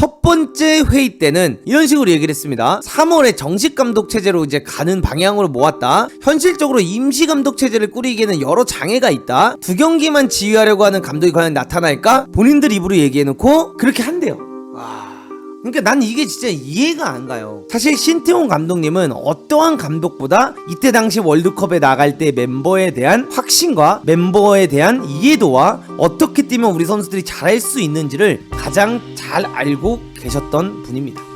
첫 번째 회의 때는 이런 식으로 얘기를 했습니다. 3월에 정식 감독 체제로 이제 가는 방향으로 모았다. 현실적으로 임시 감독 체제를 꾸리기에는 여러 장애가 있다. 두 경기만 지휘하려고 하는 감독이 과연 나타날까? 본인들 입으로 얘기해놓고 그렇게 한대요. 와. 그러니까 난 이게 진짜 이해가 안 가요. 사실 신태용 감독님은 어떠한 감독보다 이때 당시 월드컵에 나갈 때 멤버에 대한 확신과 멤버에 대한 이해도와 어떻게 뛰면 우리 선수들이 잘할 수 있는지를 가장 잘 알고 계셨던 분입니다.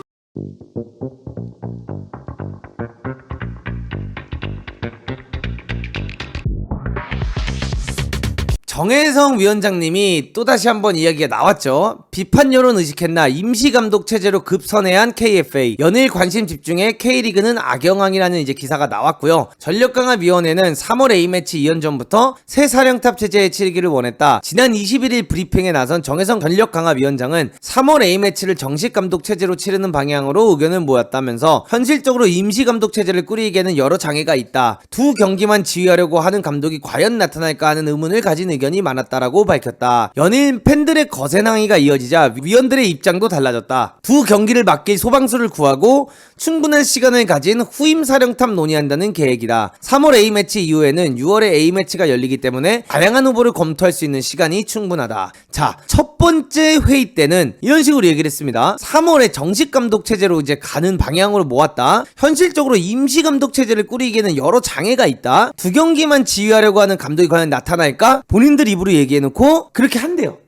정혜성 위원장님이 또다시 한번 이야기가 나왔죠. 비판 여론 의식했나 임시 감독 체제로 급선회한 KFA. 연일 관심 집중해 K리그는 악영향이라는 이제 기사가 나왔고요. 전력 강화 위원회는 3월 A매치 2연전부터 새 사령탑 체제의 치르기를 원했다. 지난 21일 브리핑에 나선 정혜성 전력 강화 위원장은 3월 A매치를 정식 감독 체제로 치르는 방향으로 의견을 모았다면서 현실적으로 임시 감독 체제를 꾸리기에는 여러 장애가 있다. 두 경기만 지휘하려고 하는 감독이 과연 나타날까 하는 의문을 가진 의견 이 많았다라고 밝혔다. 연일 팬들의 거센 항의가 이어지자 위원들의 입장도 달라졌다. 두 경기를 맡길 소방수를 구하고 충분한 시간을 가진 후임 사령탑 논의한다는 계획이다. 3월 A매치 이후에는 6월에 A매치가 열리기 때문에 다양한 후보를 검토할 수 있는 시간이 충분하다. 자, 첫 번째 회의 때는 이런 식으로 얘기를 했습니다. 3월에 정식 감독 체제로 이제 가는 방향으로 모았다. 현실적으로 임시 감독 체제를 꾸리기에는 여러 장애가 있다. 두 경기만 지휘하려고 하는 감독이 과연 나타날까? 본인 들 입으로 얘기해놓고 그렇게 한대요.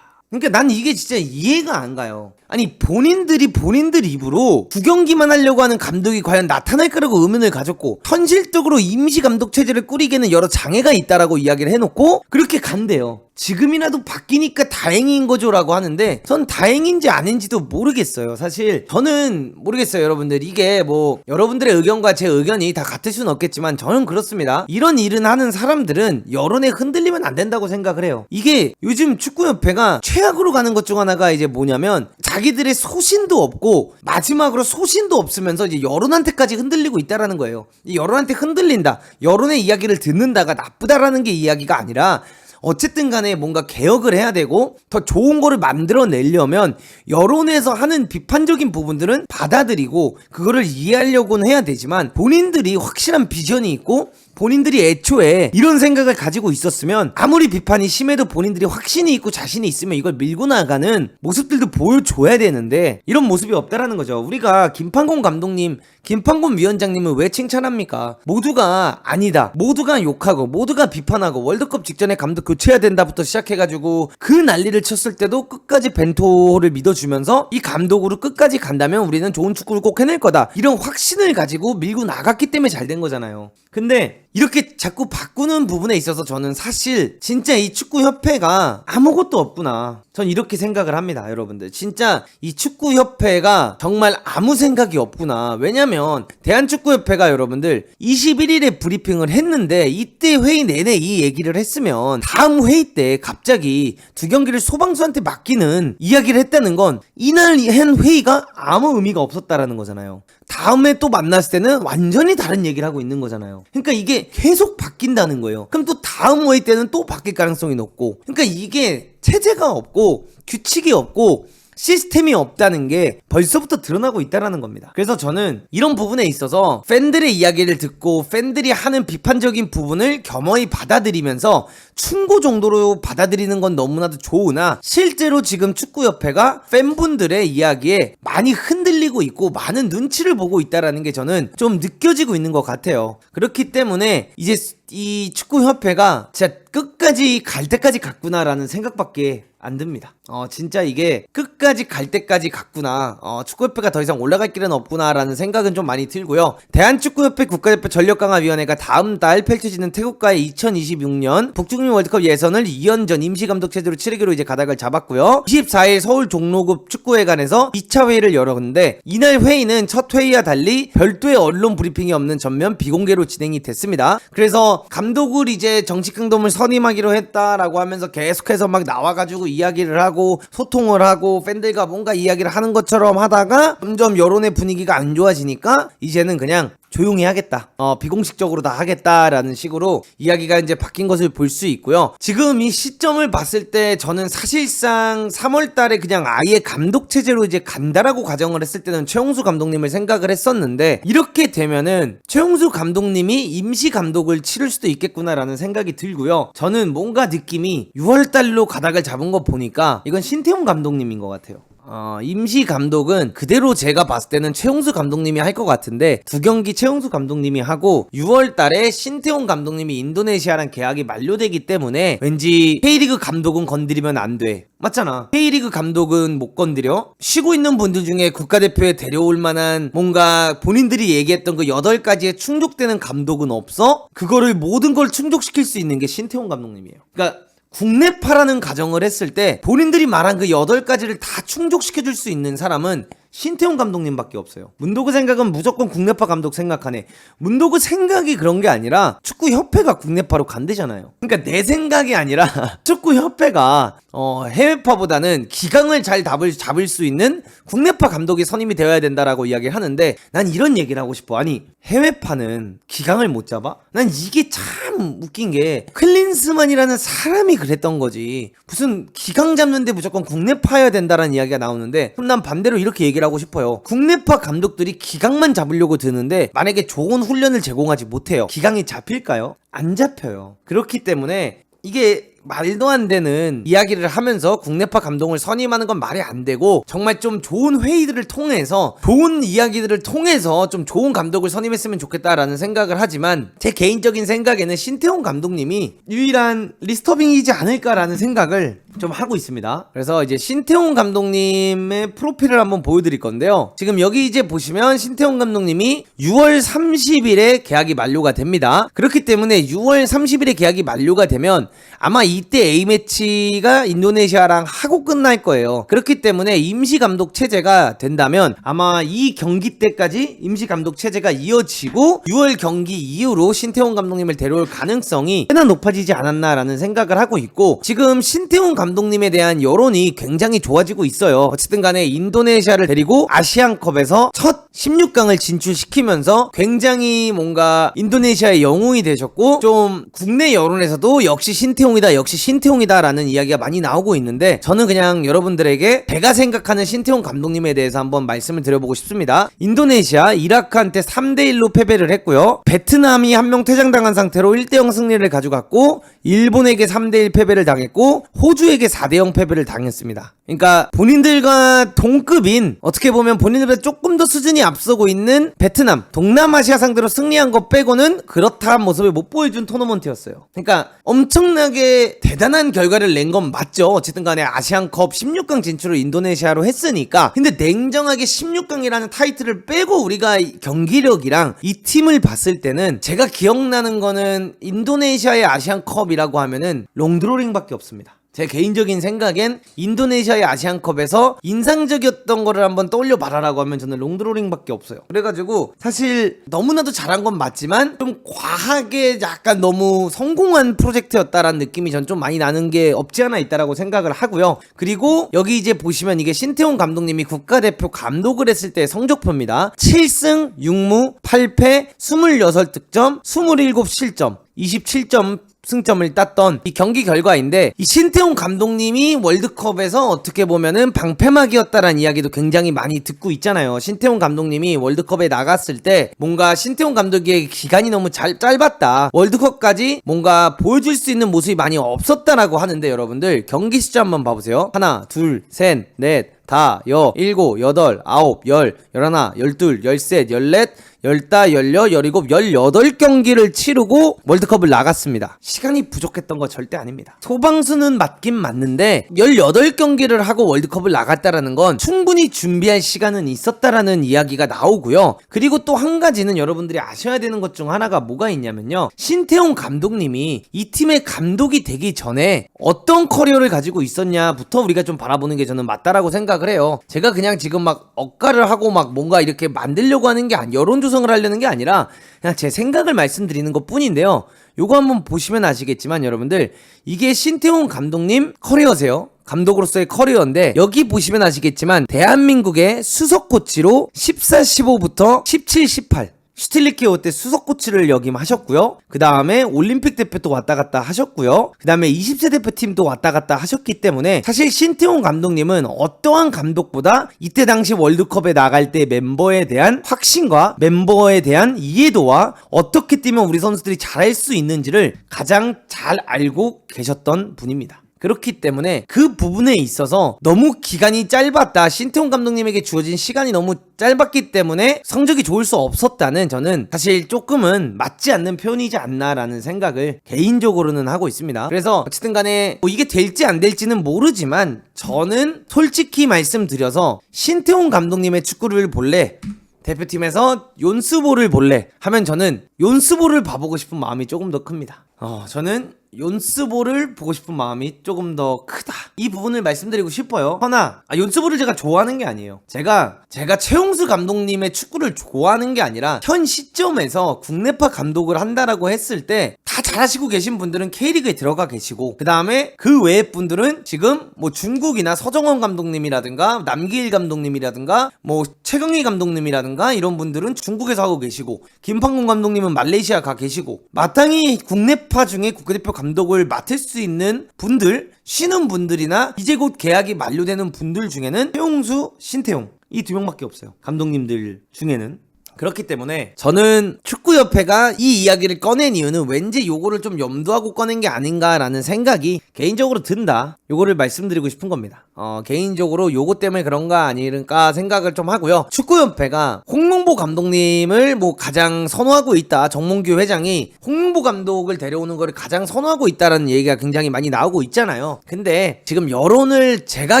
그러니까 난 이게 진짜 이해가 안 가요. 아니 본인들이 본인들 입으로 두 경기만 하려고 하는 감독이 과연 나타날 거라고 의문을 가졌고 현실적으로 임시 감독 체제를 꾸리기에는 여러 장애가 있다라고 이야기를 해놓고 그렇게 간대요. 지금이라도 바뀌니까 다행인 거죠라고 하는데 전 다행인지 아닌지도 모르겠어요. 사실 저는 모르겠어요, 여러분들. 이게 뭐 여러분들의 의견과 제 의견이 다 같을 수는 없겠지만 저는 그렇습니다. 이런 일은 하는 사람들은 여론에 흔들리면 안 된다고 생각을 해요. 이게 요즘 축구협회가 최악으로 가는 것 중 하나가 이제 뭐냐면 자 기들의 소신도 없고 마지막으로 소신도 없으면서 이제 여론한테까지 흔들리고 있다라는 거예요. 이 여론한테 흔들린다. 여론의 이야기를 듣는다가 나쁘다라는 게 이야기가 아니라 어쨌든 간에 뭔가 개혁을 해야 되고 더 좋은 거를 만들어내려면 여론에서 하는 비판적인 부분들은 받아들이고 그거를 이해하려고는 해야 되지만 본인들이 확실한 비전이 있고 본인들이 애초에 이런 생각을 가지고 있었으면 아무리 비판이 심해도 본인들이 확신이 있고 자신이 있으면 이걸 밀고 나가는 모습들도 보여줘야 되는데 이런 모습이 없다라는 거죠. 우리가 김판곤 감독님, 김판곤 위원장님을 왜 칭찬합니까? 모두가 아니다. 모두가 욕하고 모두가 비판하고 월드컵 직전에 감독 교체해야 된다부터 시작해가지고 그 난리를 쳤을 때도 끝까지 벤토를 믿어주면서 이 감독으로 끝까지 간다면 우리는 좋은 축구를 꼭 해낼 거다. 이런 확신을 가지고 밀고 나갔기 때문에 잘 된 거잖아요. 근데 이렇게 자꾸 바꾸는 부분에 있어서 저는 사실 진짜 이 축구협회가 아무것도 없구나. 전 이렇게 생각을 합니다, 여러분들. 진짜 이 축구협회가 정말 아무 생각이 없구나. 왜냐면 대한축구협회가 여러분들 21일에 브리핑을 했는데 이때 회의 내내 이 얘기를 했으면 다음 회의 때 갑자기 두 경기를 소방수한테 맡기는 이야기를 했다는 건 이날 한 회의가 아무 의미가 없었다라는 거잖아요. 다음에 또 만났을 때는 완전히 다른 얘기를 하고 있는 거잖아요. 그러니까 이게 계속 바뀐다는 거예요. 그럼 또 다음 회의 때는 또 바뀔 가능성이 높고. 그러니까 이게 체제가 없고 규칙이 없고 시스템이 없다는 게 벌써부터 드러나고 있다라는 겁니다. 그래서 저는 이런 부분에 있어서 팬들의 이야기를 듣고 팬들이 하는 비판적인 부분을 겸허히 받아들이면서 충고 정도로 받아들이는 건 너무나도 좋으나 실제로 지금 축구협회가 팬분들의 이야기에 많이 흔들리고 있고 많은 눈치를 보고 있다라는 게 저는 좀 느껴지고 있는 것 같아요. 그렇기 때문에 이제 이 축구협회가 진짜 끝까지 갈 때까지 갔구나라는 생각밖에 안 듭니다. 어, 진짜 이게 끝까지 갈 때까지 갔구나. 어, 축구협회가 더 이상 올라갈 길은 없구나라는 생각은 좀 많이 들고요. 대한축구협회 국가대표 전력강화위원회가 다음 달 펼쳐지는 태국과의 2026년 북중미 월드컵 예선을 2연전 임시감독 체제로 치르기로 이제 가닥을 잡았고요. 24일 서울 종로구 축구회관에서 2차 회의를 열었는데 이날 회의는 첫 회의와 달리 별도의 언론 브리핑이 없는 전면 비공개로 진행이 됐습니다. 그래서 감독을 이제 정식 감독을 선임하기로 했다라고 하면서 계속해서 막 나와가지고 이야기를 하고 소통을 하고 팬들과 뭔가 이야기를 하는 것처럼 하다가 점점 여론의 분위기가 안 좋아지니까 이제는 그냥 조용히 하겠다. 어, 비공식적으로 다 하겠다라는 식으로 이야기가 이제 바뀐 것을 볼 수 있고요. 지금 이 시점을 봤을 때 저는 사실상 3월 달에 그냥 아예 감독 체제로 이제 간다라고 가정을 했을 때는 최용수 감독님을 생각을 했었는데 이렇게 되면은 최용수 감독님이 임시 감독을 치를 수도 있겠구나라는 생각이 들고요. 저는 뭔가 느낌이 6월 달로 가닥을 잡은 거 보니까 이건 신태용 감독님인 것 같아요. 어, 임시 감독은 그대로 제가 봤을 때는 최용수 감독님이 할 것 같은데 두 경기 최용수 감독님이 하고 6월 달에 신태용 감독님이 인도네시아랑 계약이 만료되기 때문에 왠지 K리그 감독은 건드리면 안 돼. 맞잖아. K리그 감독은 못 건드려. 쉬고 있는 분들 중에 국가대표에 데려올 만한 뭔가 본인들이 얘기했던 그 8가지에 충족되는 감독은 없어? 그거를 모든 걸 충족시킬 수 있는 게 신태용 감독님이에요. 그러니까 국내파라는 가정을 했을 때 본인들이 말한 그 여덟 가지를 다 충족시켜줄 수 있는 사람은 신태용 감독님밖에 없어요. 문도구 생각은 무조건 국내파 감독 생각하네. 문도구 생각이 그런 게 아니라 축구 협회가 국내파로 간대잖아요. 그러니까 내 생각이 아니라 축구 협회가 어, 해외파보다는 기강을 잘 잡을, 잡을 수 있는 국내파 감독이 선임이 되어야 된다라고 이야기를 하는데 난 이런 얘기를 하고 싶어. 아니 해외파는 기강을 못 잡아? 난 이게 참 웃긴 게 클린스만이라는 사람이 그랬던 거지. 무슨 기강 잡는데 무조건 국내파여야 된다라는 이야기가 나오는데 그럼 난 반대로 이렇게 얘기를 하고 싶어요. 국내파 감독들이 기강만 잡으려고 드는데 만약에 좋은 훈련을 제공하지 못해요. 기강이 잡힐까요? 안 잡혀요. 그렇기 때문에 이게 말도 안 되는 이야기를 하면서 국내파 감독을 선임하는 건 말이 안 되고 정말 좀 좋은 회의들을 통해서 좋은 이야기들을 통해서 좀 좋은 감독을 선임했으면 좋겠다라는 생각을 하지만 제 개인적인 생각에는 신태용 감독님이 유일한 리스터빙이지 않을까라는 생각을 좀 하고 있습니다. 그래서 이제 신태용 감독님의 프로필을 한번 보여드릴 건데요. 지금 여기 이제 보시면 신태용 감독님이 6월 30일에 계약이 만료가 됩니다. 그렇기 때문에 6월 30일에 계약이 만료가 되면 아마 이때 A매치가 인도네시아랑 하고 끝날 거예요. 그렇기 때문에 임시 감독 체제가 된다면 아마 이 경기 때까지 임시 감독 체제가 이어지고 6월 경기 이후로 신태용 감독님을 데려올 가능성이 꽤나 높아지지 않았나라는 생각을 하고 있고 지금 신태용 감독 님에 대한 여론이 굉장히 좋아지고 있어요. 어쨌든 간에 인도네시아를 데리고 아시안컵에서 첫 16강을 진출시키면서 굉장히 뭔가 인도네시아의 영웅이 되셨고 좀 국내 여론에서도 역시 신태용이다 역시 신태용이다라는 이야기가 많이 나오고 있는데 저는 그냥 여러분들에게 제가 생각하는 신태용 감독님에 대해서 한번 말씀을 드려보고 싶습니다. 인도네시아 이라크한테 3대 1로 패배를 했고요. 베트남이 한 명 퇴장당한 상태로 1대 0 승리를 가져갔고 일본에게 3대 1 패배를 당했고 호주에 게 4대0 패배를 당했습니다. 그러니까 본인들과 동급인 어떻게 보면 본인들보다 조금 더 수준이 앞서고 있는 베트남 동남아시아 상대로 승리한 것 빼고는 그렇다한 모습을 못 보여준 토너먼트였어요. 그러니까 엄청나게 대단한 결과를 낸 건 맞죠. 어쨌든 간에 아시안컵 16강 진출을 인도네시아로 했으니까 근데 냉정하게 16강이라는 타이틀을 빼고 우리가 이 경기력이랑 이 팀을 봤을 때는 제가 기억나는 거는 인도네시아의 아시안컵이라고 하면은 롱드로링밖에 없습니다. 제 개인적인 생각엔 인도네시아의 아시안컵에서 인상적이었던 거를 한번 떠올려 봐라라고 하면 저는 롱드로링밖에 없어요. 그래가지고 사실 너무나도 잘한 건 맞지만 좀 과하게 약간 너무 성공한 프로젝트였다라는 느낌이 전 좀 많이 나는 게 없지 않아 있다라고 생각을 하고요. 그리고 여기 이제 보시면 이게 신태용 감독님이 국가대표 감독을 했을 때 성적표입니다. 7승 6무 8패 26득점 27실점 27점 승점을 땄던 이 경기 결과인데 이 신태용 감독님이 월드컵에서 어떻게 보면은 방패막이었다라는 이야기도 굉장히 많이 듣고 있잖아요. 신태용 감독님이 월드컵에 나갔을 때 뭔가 신태용 감독의 기간이 너무 잘 짧았다. 월드컵까지 뭔가 보여줄 수 있는 모습이 많이 없었다라고 하는데 여러분들 경기 숫자 한번 봐보세요. 하나, 둘, 셋, 넷, 다, 여, 일곱, 여덟, 아홉, 열, 열하나, 열둘, 열셋, 열넷, 열다, 열여, 열일곱, 열여덟 경기를 치르고 월드컵을 나갔습니다. 시간이 부족했던 거 절대 아닙니다. 소방수는 맞긴 맞는데 18경기를 하고 월드컵을 나갔다라는 건 충분히 준비할 시간은 있었다라는 이야기가 나오고요. 그리고 또 한 가지는 여러분들이 아셔야 되는 것 중 하나가 뭐가 있냐면요. 신태용 감독님이 이 팀의 감독이 되기 전에 어떤 커리어를 가지고 있었냐부터 우리가 좀 바라보는 게 저는 맞다라고 생각 을 해요. 제가 그냥 지금 막 억가를 하고 막 뭔가 이렇게 만들려고 하는 게 여론 조성을 하려는 게 아니라 그냥 제 생각을 말씀드리는 것 뿐인데요. 요거 한번 보시면 아시겠지만 여러분들 이게 신태용 감독님 커리어세요. 감독으로서의 커리어인데 여기 보시면 아시겠지만 대한민국의 수석 코치로 14, 15부터 17, 18 슈틸리케오 때 수석 코치를 역임하셨고요. 그 다음에 올림픽 대표도 왔다 갔다 하셨고요. 그 다음에 20세 대표팀도 왔다 갔다 하셨기 때문에 사실 신태용 감독님은 어떠한 감독보다 이때 당시 월드컵에 나갈 때 멤버에 대한 확신과 멤버에 대한 이해도와 어떻게 뛰면 우리 선수들이 잘할 수 있는지를 가장 잘 알고 계셨던 분입니다. 그렇기 때문에 그 부분에 있어서 너무 기간이 짧았다. 신태용 감독님에게 주어진 시간이 너무 짧았기 때문에 성적이 좋을 수 없었다는 저는 사실 조금은 맞지 않는 표현이지 않나라는 생각을 개인적으로는 하고 있습니다. 그래서 어쨌든 간에 뭐 이게 될지 안 될지는 모르지만 저는 솔직히 말씀드려서 신태용 감독님의 축구를 볼래 대표팀에서 연스보를 볼래 하면 저는 연스보를 봐보고 싶은 마음이 조금 더 큽니다. 어, 저는 연스보를 보고 싶은 마음이 조금 더 크다. 이 부분을 말씀드리고 싶어요. 허나 아, 연스보를 제가 좋아하는 게 아니에요. 제가 제가 최용수 감독님의 축구를 좋아하는 게 아니라 현 시점에서 국내파 감독을 한다라고 했을 때 다 잘하시고 계신 분들은 K리그에 들어가 계시고 그 다음에 그 외의 분들은 지금 뭐 중국이나 서정원 감독님이라든가 남기일 감독님이라든가 뭐 최경희 감독님이라든가 이런 분들은 중국에서 하고 계시고 김판공 감독님은 말레이시아 가 계시고 마땅히 국내파 중에 국가대표 감독을 맡을 수 있는 분들 쉬는 분들이나 이제 곧 계약이 만료되는 분들 중에는 최용수, 신태용 이 두 명밖에 없어요. 감독님들 중에는 그렇기 때문에 저는 축구협회가 이 이야기를 꺼낸 이유는 왠지 요거를 좀 염두하고 꺼낸 게 아닌가라는 생각이 개인적으로 든다. 요거를 말씀드리고 싶은 겁니다. 어, 개인적으로 요거 때문에 그런가 아닐까 생각을 좀 하고요. 축구협회가 홍명보 감독님을 뭐 가장 선호하고 있다. 정몽규 회장이 홍명보 감독을 데려오는 거를 가장 선호하고 있다라는 얘기가 굉장히 많이 나오고 있잖아요. 근데 지금 여론을 제가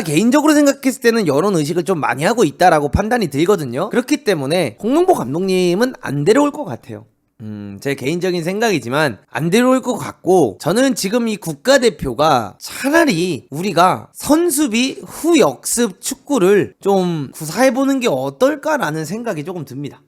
개인적으로 생각했을 때는 여론 의식을 좀 많이 하고 있다라고 판단이 들거든요. 그렇기 때문에 홍명보 감독님은 안 데려올 것 같아요. 음, 제 개인적인 생각이지만 안 데려올 것 같고 저는 지금 이 국가대표가 차라리 우리가 선수비 후 역습 축구를 좀 구사해보는 게 어떨까라는 생각이 조금 듭니다.